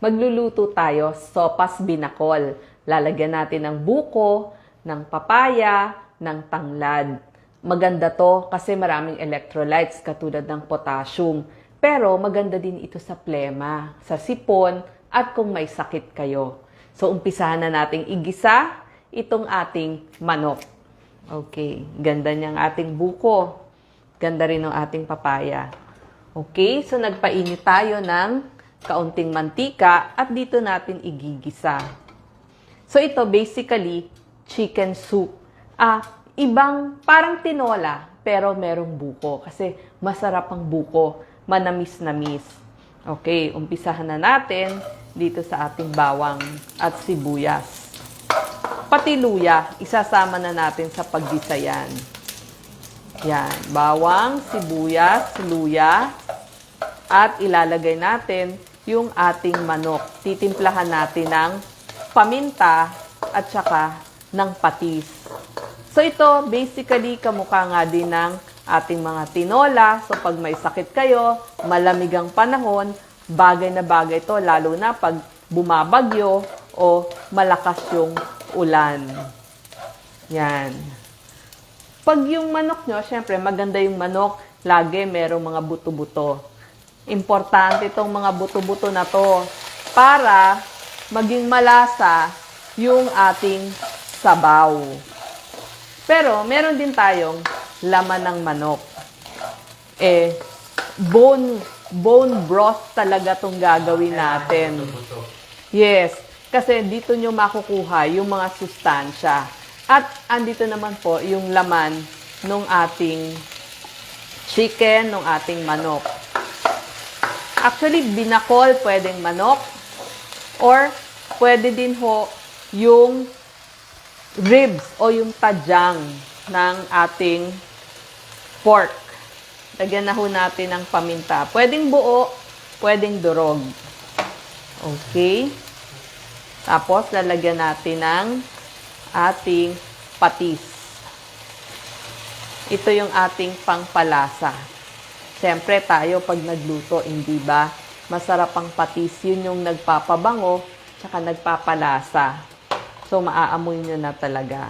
magluluto tayo sopas binakol. Lalagyan natin ng buko, ng papaya, ng tanglad. Maganda to kasi maraming electrolytes katulad ng potassium. Pero maganda din ito sa plema, sa sipon, at kung may sakit kayo. So, umpisahan na nating igisa itong ating manok. Okay, ganda niyang ating buko. Ganda rin ng ating papaya. Okay, so nagpainit tayo ng kaunting mantika at dito natin igigisa. So ito basically chicken soup. Ah, ibang parang tinola pero merong buko kasi masarap ang buko, manamis-namis. Okay, umpisahan na natin dito sa ating bawang at sibuyas. Pati luya, isasama na natin sa paggisa yan. Yan, bawang, sibuyas, luya, at ilalagay natin yung ating manok. Titimplahan natin ng paminta at saka ng patis. So ito, basically, kamukha nga din ng ating mga tinola. So pag may sakit kayo, malamig ang panahon, bagay na bagay ito, lalo na pag bumabagyo o malakas yung ulan. Yan. Pag yung manok nyo, syempre maganda yung manok, lagi merong mga buto-buto. Importante itong mga buto-buto na to para maging malasa yung ating sabaw. Pero meron din tayong laman ng manok. Eh, bone, bone broth talaga tong gagawin natin. Yes, kasi dito nyo makukuha yung mga sustansya. At andito naman po yung laman ng ating chicken, ng ating manok. Actually, binakol pwedeng manok or pwede din ho yung ribs o yung tadyang ng ating pork. Lagyan na ho natin ng paminta. Pwedeng buo, pwedeng durog. Okay. Tapos, lalagyan natin ng ating patis. Ito yung ating pangpalasa. Siyempre, tayo pag nagluto, hindi ba? Masarap ang patis. Yun yung nagpapabango, tsaka nagpapalasa. So, maaamoy nyo na talaga.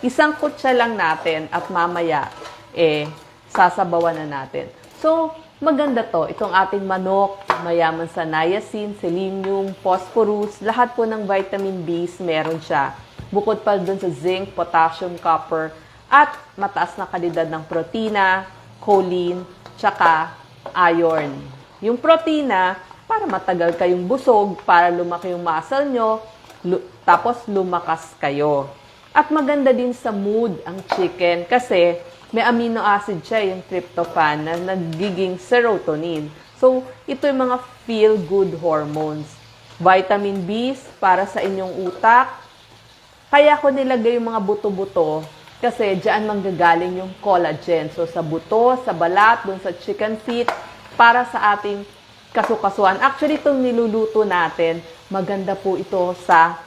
Isang kutsa lang natin at mamaya, eh, sasabawan na natin. So, maganda to. Itong ating manok, mayaman sa niacin, selenium, phosphorus, lahat po ng vitamin B meron siya. Bukod pa dun sa zinc, potassium, copper, at mataas na kalidad ng protina, choline, tsaka iron. Yung protina, para matagal kayong busog, para lumaki yung muscle nyo, lu- tapos lumakas kayo. At maganda din sa mood ang chicken kasi may amino acid siya, yung tryptophan, na nagiging serotonin. So, ito yung mga feel-good hormones. Vitamin B para sa inyong utak. Kaya ko nilagay yung mga buto-buto kasi diyan manggagaling yung collagen. So, sa buto, sa balat, dun sa chicken feet, para sa ating kasukasuan. Actually, itong niluluto natin, maganda po ito sa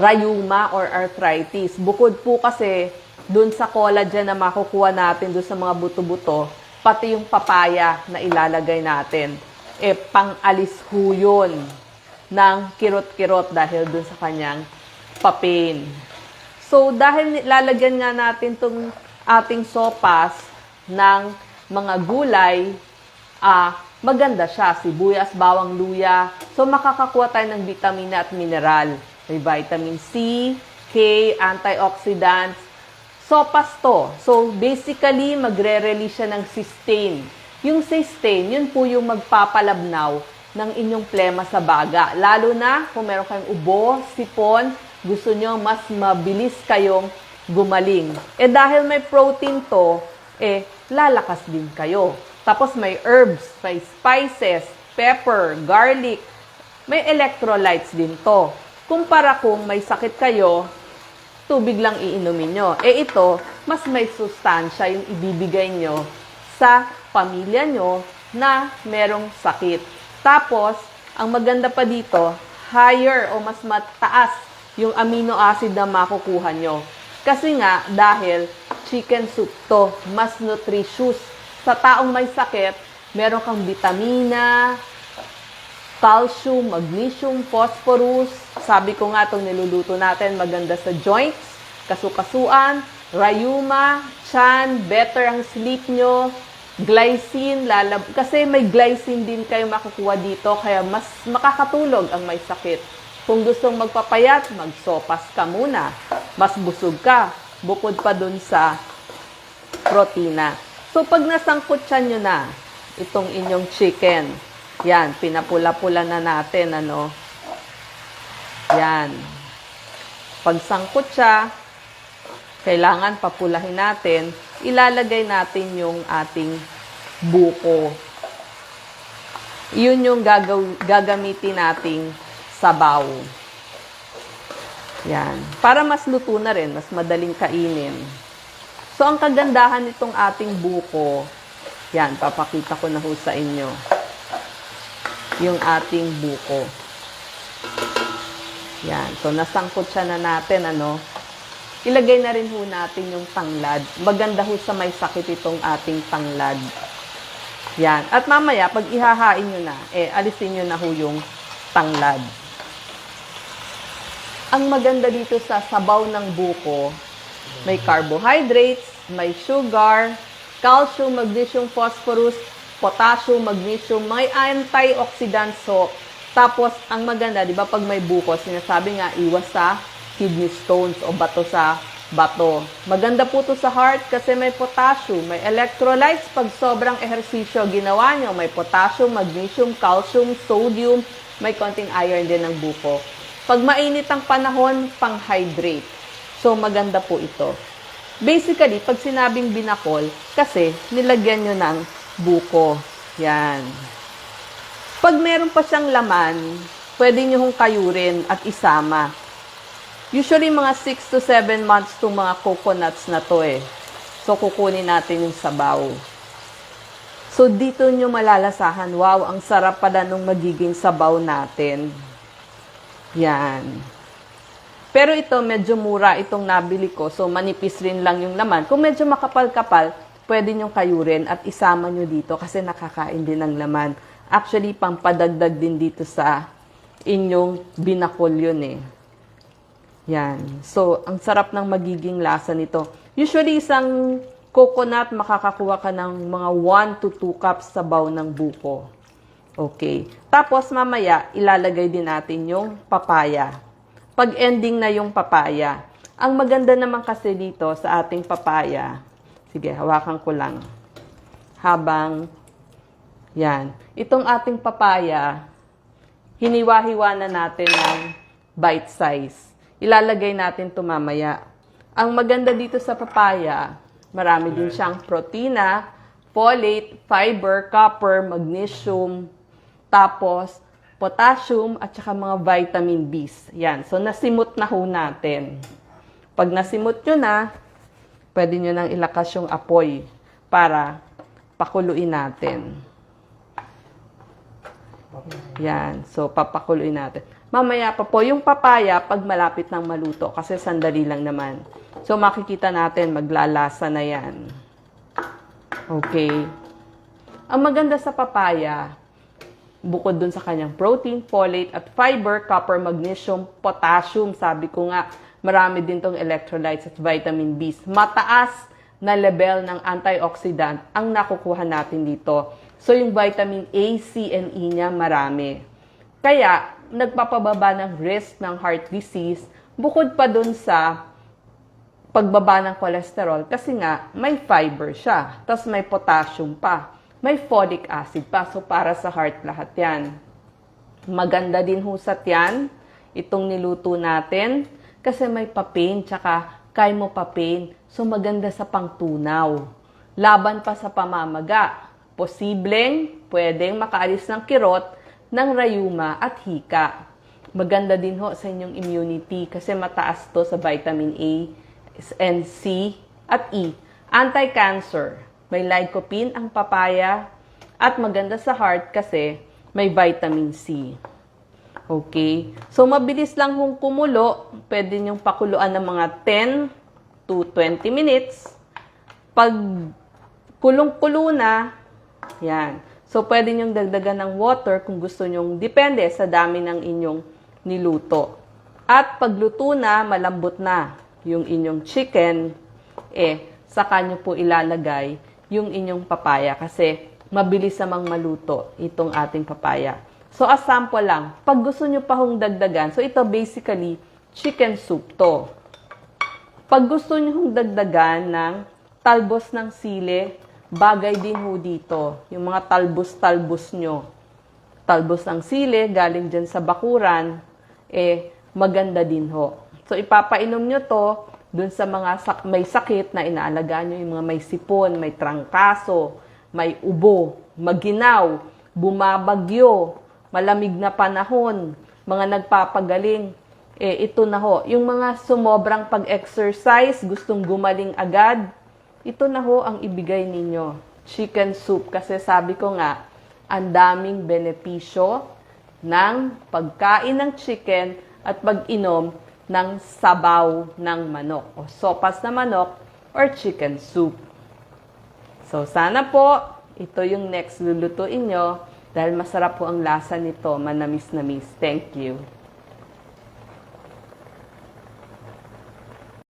rheuma or arthritis. Bukod po kasi dun sa collagen na makukuha natin dun sa mga buto-buto, pati yung papaya na ilalagay natin, eh pang-alis ho yun ng kirot-kirot dahil dun sa kanyang papain. So, dahil lalagyan nga natin tong ating sopas ng mga gulay, ah, maganda siya. Sibuyas, bawang luya. So, makakakuha tayo ng vitamina at mineral. May vitamin C, K, antioxidants. Sopas to. So, basically, magre-release siya ng cysteine. Yung cysteine, yun po yung magpapalabnaw ng inyong plema sa baga. Lalo na kung meron kayong ubo, sipon, gusto nyo mas mabilis kayong gumaling. Eh dahil may protein to, eh lalakas din kayo. Tapos may herbs, may spices, pepper, garlic, may electrolytes din to. Kumpara kung may sakit kayo, tubig lang iinumin nyo. Eh ito, mas may sustansya yung ibibigay nyo sa pamilya nyo na merong sakit. Tapos, ang maganda pa dito, higher o mas mataas yung amino acid na makukuha nyo. Kasi nga, dahil chicken soup to, mas nutritious. Sa taong may sakit, meron kang vitamina, calcium, magnesium, phosphorus. Sabi ko nga itong niluluto natin, maganda sa joints, kasukasuan, rayuma, chan, better ang sleep nyo, glycine, lalab kasi may glycine din kayo makukuha dito, kaya mas makakatulog ang may sakit. Kung gustong magpapayat, magsopas ka muna. Mas busog ka. Bukod pa dun sa protina. So, pag nasangkutsan nyo na itong inyong chicken, yan, pinapula-pula na natin, ano, yan. Pag sangkot siya, kailangan papulahin natin, ilalagay natin yung ating buko. Yun yung gagaw- gagamitin nating sabaw. Yan. Para mas luto na rin, mas madaling kainin. So, ang kagandahan nitong ating buko, yan, papakita ko na ho sa inyo. Yung ating buko. Yan. So, nasangkot siya na natin, ano. Ilagay na rin ho natin yung tanglad. Maganda ho sa may sakit itong ating tanglad. Yan. At mamaya, pag ihahain nyo na, eh, alisin nyo na ho yung tanglad. Ang maganda dito sa sabaw ng buko, may carbohydrates, may sugar, calcium, magnesium, phosphorus, potassium, magnesium, may antioxidants. So, tapos, ang maganda, di ba, pag may buko, sinasabi nga, iwas sa kidney stones o bato sa bato. Maganda po to sa heart kasi may potassium, may electrolytes pag sobrang ehersisyo ginawa nyo. May potassium, magnesium, calcium, sodium, may konting iron din ng buko. Pag mainit ang panahon, pang-hydrate. So, maganda po ito. Basically, pag sinabing binakol, kasi nilagyan nyo ng buko. Yan. Pag meron pa siyang laman, pwede nyo hong kayurin at isama. Usually, mga 6 to 7 months itong mga coconuts na to eh. So, kukunin natin yung sabaw. So, dito nyo malalasahan, wow, ang sarap pala nung magiging sabaw natin. Yan. Pero ito, medyo mura itong nabili ko. So, manipis rin lang yung laman. Kung medyo makapal-kapal, pwede nyo kayurin at isama nyo dito kasi nakakain din ng laman. Actually, pampadagdag din dito sa inyong binakol yun eh. Yan. So, ang sarap ng magiging lasa nito. Usually, isang coconut, makakakuha ka ng mga 1 to 2 cups sabaw ng buko. Okay. Tapos, mamaya, ilalagay din natin yung papaya. Pag ending na yung papaya, ang maganda naman kasi dito sa ating papaya, sige, hawakan ko lang. Habang, yan. Itong ating papaya, hiniwa-hiwa na natin ng bite size. Ilalagay natin ito mamaya. Ang maganda dito sa papaya, marami din siyang protina, folate, fiber, copper, magnesium, tapos potassium at saka mga vitamin Bs. Yan. So, nasimot na ho natin. Pag nasimot nyo na, pwede nyo nang ilakas yung apoy para pakuluin natin. Yan. So, papakuluin natin. Mamaya pa po, yung papaya, pag malapit ng maluto, kasi sandali lang naman. So, makikita natin, maglalasa na yan. Okay. Ang maganda sa papaya, bukod dun sa kanyang protein, folate, at fiber, copper, magnesium, potassium, sabi ko nga, marami din tong electrolytes at vitamin B. Mataas na level ng antioxidant ang nakukuha natin dito. So, yung vitamin A, C, and E niya marami. Kaya, nagpapababa ng risk ng heart disease, bukod pa dun sa pagbaba ng cholesterol kasi nga may fiber siya, tapos may potassium pa, may folic acid pa. So, para sa heart lahat yan. Maganda din husat yan, itong niluto natin, kasi may papain, tsaka papain. So, maganda sa pangtunaw. Laban pa sa pamamaga. Posibleng, pwedeng makaalis ng kirot, ng rayuma at hika. Maganda din ho sa inyong immunity kasi mataas to sa vitamin A and C at E. Anti-cancer. May lycopene ang papaya at maganda sa heart kasi may vitamin C. Okay? So, mabilis lang kung kumulo. Pwede niyong pakuluan ng mga 10 to 20 minutes. Pag kulong-kulo na, yan. So, pwede nyong dagdagan ng water kung gusto nyong, depende sa dami ng inyong niluto. At pagluto na, malambot na yung inyong chicken, eh, saka nyo po ilalagay yung inyong papaya kasi mabilis namang maluto itong ating papaya. So, as sample lang, pag gusto nyo pa hong dagdagan, so ito basically, chicken soup to. Pag gusto nyo hong dagdagan ng talbos ng sili, bagay din ho dito. Yung mga talbos-talbos nyo. Talbos ng sili, galing dyan sa bakuran, eh, maganda din ho. So, ipapainom nyo to dun sa mga sak- may sakit na inaalagaan nyo, yung mga may sipon, may trangkaso, may ubo, maginaw, bumabagyo, malamig na panahon, mga nagpapagaling, eh, ito na ho. Yung mga sumobrang pag-exercise, gustong gumaling agad, ito na ho ang ibigay ninyo. Chicken soup. Kasi sabi ko nga, ang daming benepisyo ng pagkain ng chicken at pag-inom ng sabaw ng manok o sopas na manok or chicken soup. So, sana po, ito yung next lulutuin nyo dahil masarap po ang lasa nito, manamis-namis. Thank you.